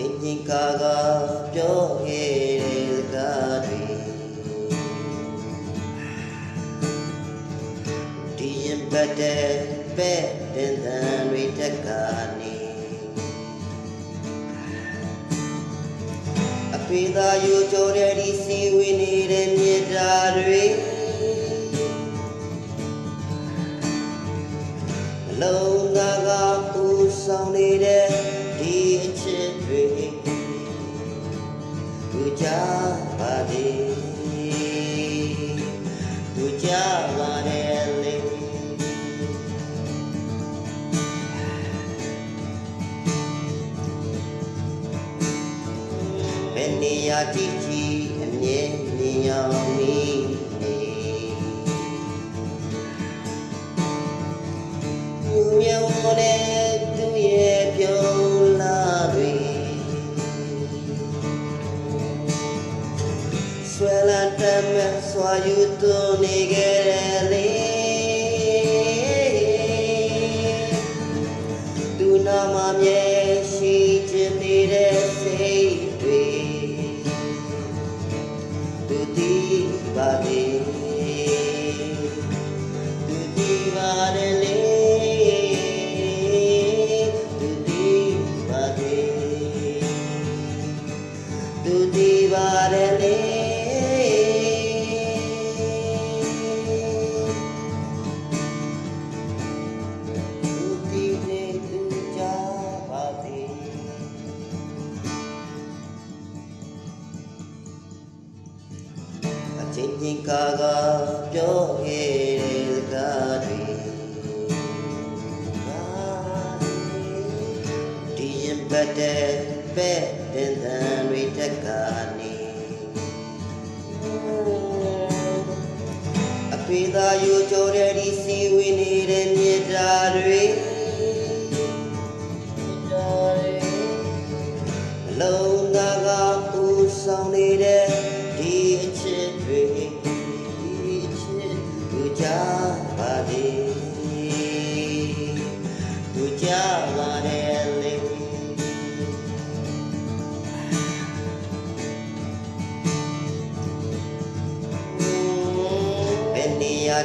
ချင်းကာကာပြောခဲ့တဲ့စကားတွေဒီရင်ပတ်တဲ့ပဲ့တဲ့တန်တွေတက်ကနေအဖေသာယူကြောတဲ့ဒီစီဝင်နေတဲ့မြေတာတွေအလုံးသားကပူဆောင်နေတဲ့ သူကြပါသည် မ်းမဲ့စွာယူသွန်နေခဲ့တယ်လေသူနာမမြဲ ချင်းချင်းကာကပြောခဲ့တဲ့စကားတွေဒီရင်ပတ်တဲ့ပဲ့တဲ့တန်တွေတက်ကနေအဖေသာယူကြောတဲ့ဒီစီဝင်နေတဲ့မြေတာတွေ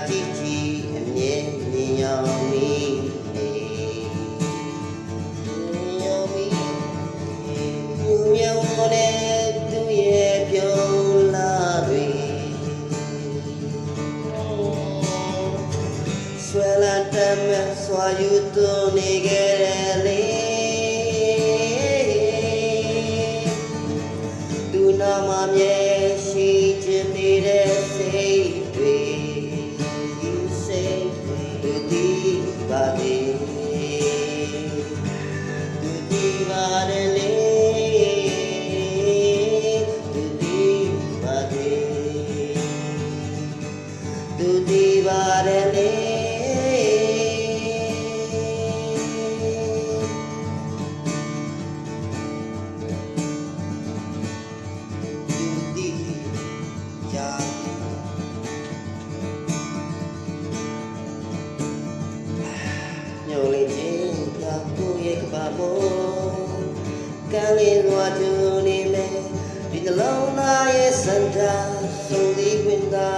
ကြည့်ကြည့်အမြဲမြင်အောင်မီနေမြင်အောင်မီမြူမြုံနဲ့သူရဲ့ပြုံးလာတွေဆွဲလာတမ်းမဲ့စွာယူသွန်နေခဲ့တယ်လေသူနာမမြဲရှိခြင်းနေတဲ့စိတ် ညိုလေးချင်းကကိုရဲ့ကပါမောကံလေးလွာတူနေမယ်ဒီနှလုံးသားရဲ့စံတာဆုံးသည်ခွင်သာ